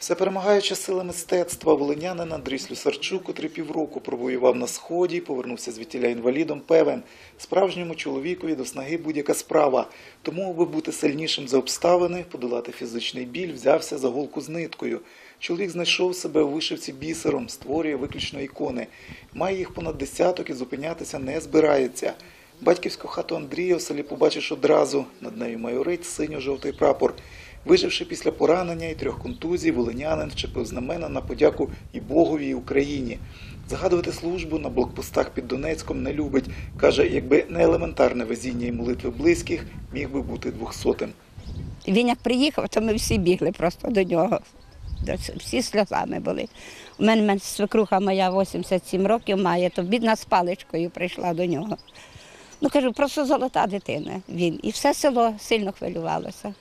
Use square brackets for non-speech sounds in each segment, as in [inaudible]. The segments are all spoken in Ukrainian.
Всеперемагаюча сила мистецтва, волинянин Андрій Слюсарчук, котрий півроку провоював на сході, повернувся звідтіля інвалідом, певен, справжньому чоловікові до снаги будь-яка справа. Тому, аби бути сильнішим за обставини, подолати фізичний біль, взявся за голку з ниткою. Чоловік знайшов себе у вишивці бісером, створює виключно ікони. Має їх понад десяток і зупинятися не збирається. Батьківську хату Андрія в селі побачиш одразу. Над нею майорить синьо-жовтий прапор. Виживши після поранення і трьох контузій, волинянин вчепив знамена на подяку і Богові, і Україні. Загадувати службу на блокпостах під Донецьком не любить. Каже, якби не елементарне везіння і молитви близьких, міг би бути двохсотим. Він як приїхав, то ми всі бігли просто до нього. Всі сльозами були. У мене, мене свекруха моя 87 років має, то бідна з паличкою прийшла до нього. Ну кажу, просто золота дитина він. І все село сильно хвилювалося.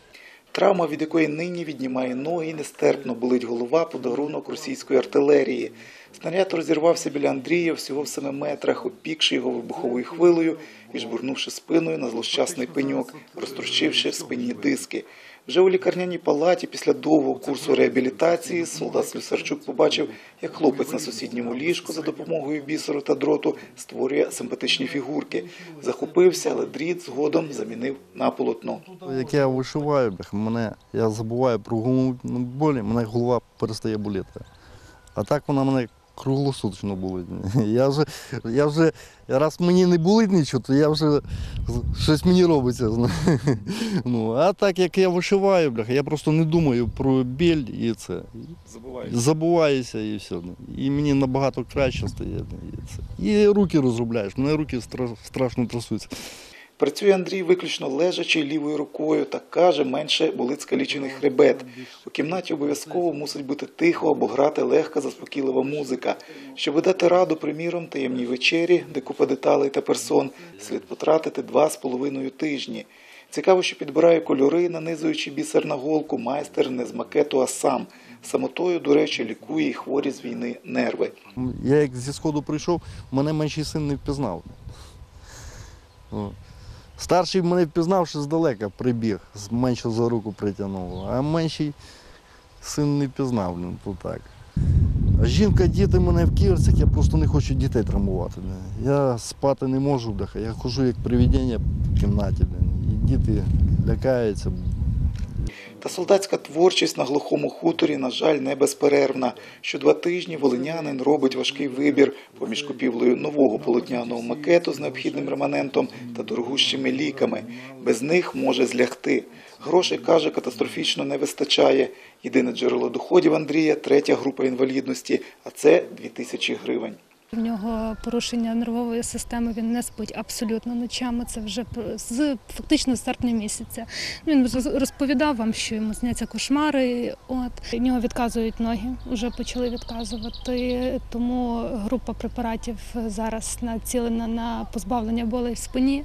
Травма, від якої нині віднімає ноги, нестерпно болить голова, подарунок російської артилерії. Снаряд розірвався біля Андрія всього в семи метрах, опікши його вибуховою хвилею і жбурнувши спиною на злощасний пеньок, розтрощивши спинні диски. Вже у лікарняній палаті після довгого курсу реабілітації солдат Слюсарчук побачив, як хлопець на сусідньому ліжку за допомогою бісеру та дроту створює симпатичні фігурки. Захопився, але дріт згодом замінив на полотно. Як я вишиваю, мене, я забуваю про головну болі, мене голова перестає боліти. А так вона мене круглосуточно болить. [laughs] Я вже, я вже, раз мені не болить нічого, то я вже щось мені робиться. [laughs] Ну, а так як я вишиваю, бляха, я просто не думаю про біль і це. Забуваю. Забуваюся і все. І мені набагато краще стає. І, це. і руки розробляєш, мене руки страшно трясуться. Працює Андрій виключно лежачи лівою рукою та каже, менше болить скалічений хребет. У кімнаті обов'язково мусить бути тихо або грати легка, заспокійлива музика. Щоб дати раду, приміром, таємній вечері, де купа деталей та персон, слід потратити два з половиною тижні. Цікаво, що підбирає кольори, нанизуючи бісер на голку, майстер не з макету, а сам. Самотою, до речі, лікує і хворі з війни нерви. Я як зі сходу прийшов, мене менший син не впізнав. Старший мене впізнав, що здалека прибіг, з меншого за руку притягнув, а менший син не впізнав, ну, то так. Жінка, діти мене в кірцях, я просто не хочу дітей травмувати. Я спати не можу, я хожу як привідення в кімнаті, і діти лякаються. Та солдатська творчість на глухому хуторі, на жаль, не безперервна. Що два тижні волинянин робить важкий вибір поміж купівлею нового полотняного макету з необхідним реманентом та дорогущими ліками. Без них може злягти. Грошей, каже, катастрофічно не вистачає. Єдине джерело доходів Андрія третя група інвалідності, а це 2000 гривень. В нього порушення нервової системи, він не спить абсолютно ночами. Це вже з фактично з серпня місяця. Він роз- розповідав вам, що йому сняться кошмари. От в нього відказують ноги, вже почали відказувати. Тому група препаратів зараз націлена на позбавлення болей в спині.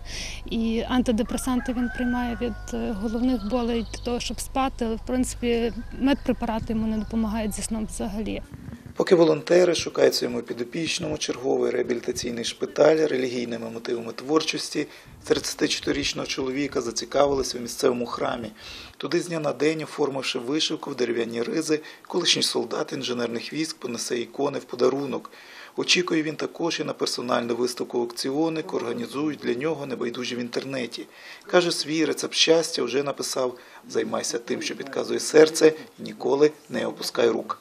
І антидепресанти він приймає від е, головних болей для того, щоб спати. Але в принципі медпрепарати йому не допомагають зі сном взагалі. Поки волонтери шукають своєму підопічному черговий реабілітаційний шпиталь релігійними мотивами творчості, 34-річного чоловіка зацікавилися в місцевому храмі. Туди з дня на день, оформивши вишивку в дерев'яні ризи, колишній солдат інженерних військ понесе ікони в подарунок. Очікує він також і на персональну виставку аукціони, яку організують для нього небайдужі в інтернеті. Каже, свій рецепт щастя вже написав: займайся тим, що підказує серце, і ніколи не опускай рук.